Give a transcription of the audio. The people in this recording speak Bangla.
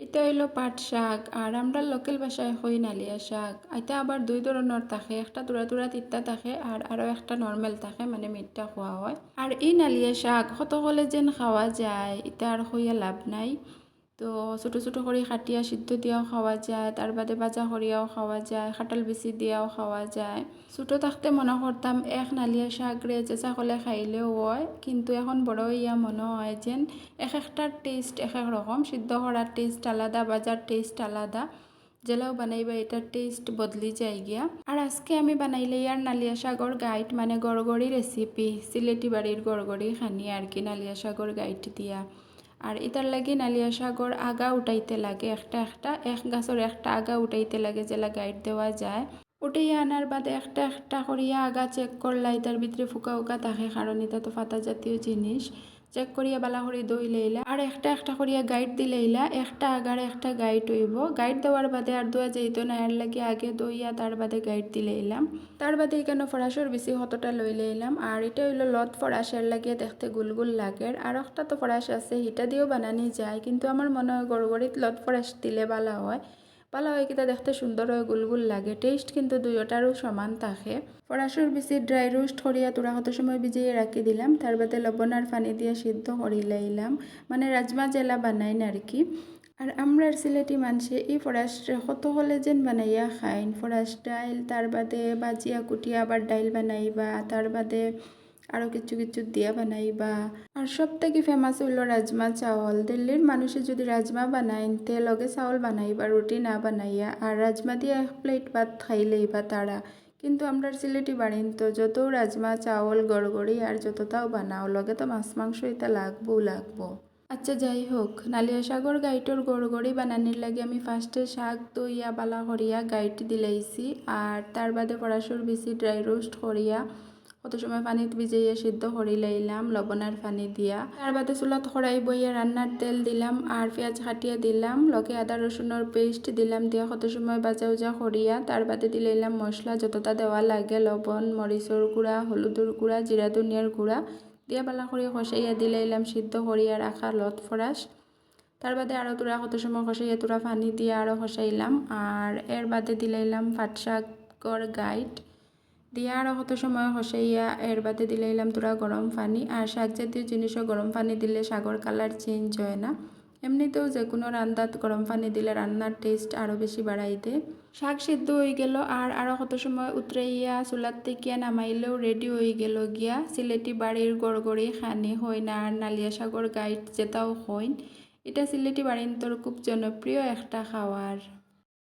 এটা হইল পাট শাক, আর আমরা লোকাল ভাষায় হই নালিয়া শাক। এটা আবার দুই ধরনের থাকে, একটা তুরা তুরা তিতা থাকে, আর আরও একটা নর্মাল থাকে মানে মিটটা খোয়া হয়। আর এই নালিয়া শাক কতকলে যেন খাওয়া যায় এটা আর হইয়া লাভ নাই। তো ছোটো ছোটো করে খাটিয়া সিদ্ধ দিয়াও খাওয়া যায় তার বাদে বাজা করিয়াও খাওয়া যায়, খাটাল বেশি দিয়াও খাওয়া যায়। ছোটো থাকতে মনে করতাম এক নালিয়া শাক রে চেঁচা কলে খাইলেও হয় কিন্তু এখন বড় হইয়া মনে হয় যেন এক একটার টেস্ট এক এক রকম সিদ্ধ করার টেস্ট আলাদা বাজার টেস্ট আলাদা, জেলাও বানাইবা এটার টেস্ট বদলি যায় গিয়া আর আজকে আমি বানাইলে ইয়ার নালিয়া শাগর গাইড মানে গড়গড়ি রেসিপি সিলেটি বাড়ির গড়গড়ি খানি আর কি নালিয়া শাগর গাইড দিয়া। আর এটার লাগে নালিয়া সাগর আগা উঠাইতে লাগে, একটা একটা, এক গাছর একটা আগা উঠাইতে লাগে যেলা গাইড দেওয়া যায়। উঠাই আনার বাদে একটা একটা করিয়া আগা চেক করলাই তার ভিতরে ফুকা উকা থাকে কারণ এটা তো ফাতা জাতীয় জিনিস। চেক করিয়া বালা করে দই লইলা আর একটা একটা করিয়া গাইড দিলেইলা একটা আগার একটা গাইড হইব। গাইড দেওয়ার বাদে আর দোয়া যাইতো না। এর লাগে আগে দইয়া তার বাদে গাইড দিলেইলাম তার বাদে এখানে ফরাসর বেশি হতটা লই লইলাম আর এটা হইল লত ফরাসের লাগে দেখতে গুল গুল লাগে। আর একটা তো ফরাস আছে। হিটা দিয়েও বানানি যায়। কিন্তু আমার মনে হয় গড়গড়িত লত ফরাস দিলে বালা হয়। পালা হয় কিতা দেখতে সুন্দর হয়, গুলগুল লাগে। টেস্ট কিন্তু দুইটারও সমান থাকে। ফরাসুর বেশি ড্রাই রোস্ট করিয়া তোরা কত সময় ভিজিয়ে রাখি দিলাম। তার বাদে লবণ আর পানি দিয়ে সিদ্ধ করি লাইলাম মানে রাজমা জেলা বানাই না আর কি আর আমরা সিলেটি মানুষে এই ফরাস কত হলে যেন বানাইয়া খাইন। ফরাস ডাইল তার বাদে বাজিয়া কুটিয়া আবার ডাইল বানাইবা। তার বাদে আরও কিছু কিছু দিয়া বানাইবা আর সব থেকে ফেমাস হইল রাজমা চাওল। দিল্লির মানুষে যদি রাজমা বানাইন তে লগে চাউল বানাইবা রুটি না বানাইয়া, আর রাজমা দিয়ে এক প্লেট ভাত খাইলেইবা তারা। কিন্তু আমরা সিলেটি বাড়িন তো যত রাজমা চাউল গড়গড়ি আর যত তাও বানাও, লগে তো মাছ মাংস এটা লাগবো লাগবো। আচ্ছা যাই হোক, নালিয়া শাগর গাইটর গড়গড়ি বানানির লাগে আমি ফার্স্টে শাক দইয়া বালা করিয়া গাইট দিলাইছি, আর তার বাদে পড়াশুর বেশি ড্রাই রোস্ট করিয়া কত সময় পানিত ভিজাইয়া সিদ্ধ করি লাইলাম লবণার পানি দিয়া। তার বাদে চুলত খড়াই বইয়া রান্নার তেল দিলাম আর পেঁয়াজ কাটিয়া দিলাম, লগে আদা রসুনের পেস্ট দিলাম দিয়া কত সময় বাজা উজা করিয়া তার বাদে দিলাইলাম মশলা যতটা দেওয়া লাগে, লবণ মরিচর গুঁড়া হলুদর গুঁড়া জিরা ধনিয়ার গুঁড়া। দিয়া বালা করে খসাইয়া দিলাইলাম সিদ্ধ করিয়া রাখা লত ফরাস তার বাদে আরও তোরা কত সময় খসাইয়া তোরা পানি দিয়ে আরও খসাইলাম আর এর বাদে দিলাইলাম পাট শাকর গাইড দিয়া আরও কত সময় হসাইয়া এর বাদে দিলাইলাম তোরা গরম পানি, আর শাক জাতীয় জিনিসও গরম পানি দিলে শাগর কালার চেঞ্জ হয় না। এমনিতেও যে কোনো রান্নাত গরম পানি দিলে রান্নার টেস্ট আরও বেশি বাড়াই দেয় শাক সিদ্ধ হয়ে গেল, আর আরও কত সময় উতরাইয়া চুলার থেকে নামাইলেও রেডি হয়ে গেল গিয়া সিলেটি বাড়ির গড়গড়ি খানি হয় না, আর নালিয়া শাগর গাইড যেটাও হইন এটা সিলেটি বাড়ির তোর খুব জনপ্রিয় একটা খাওয়ার।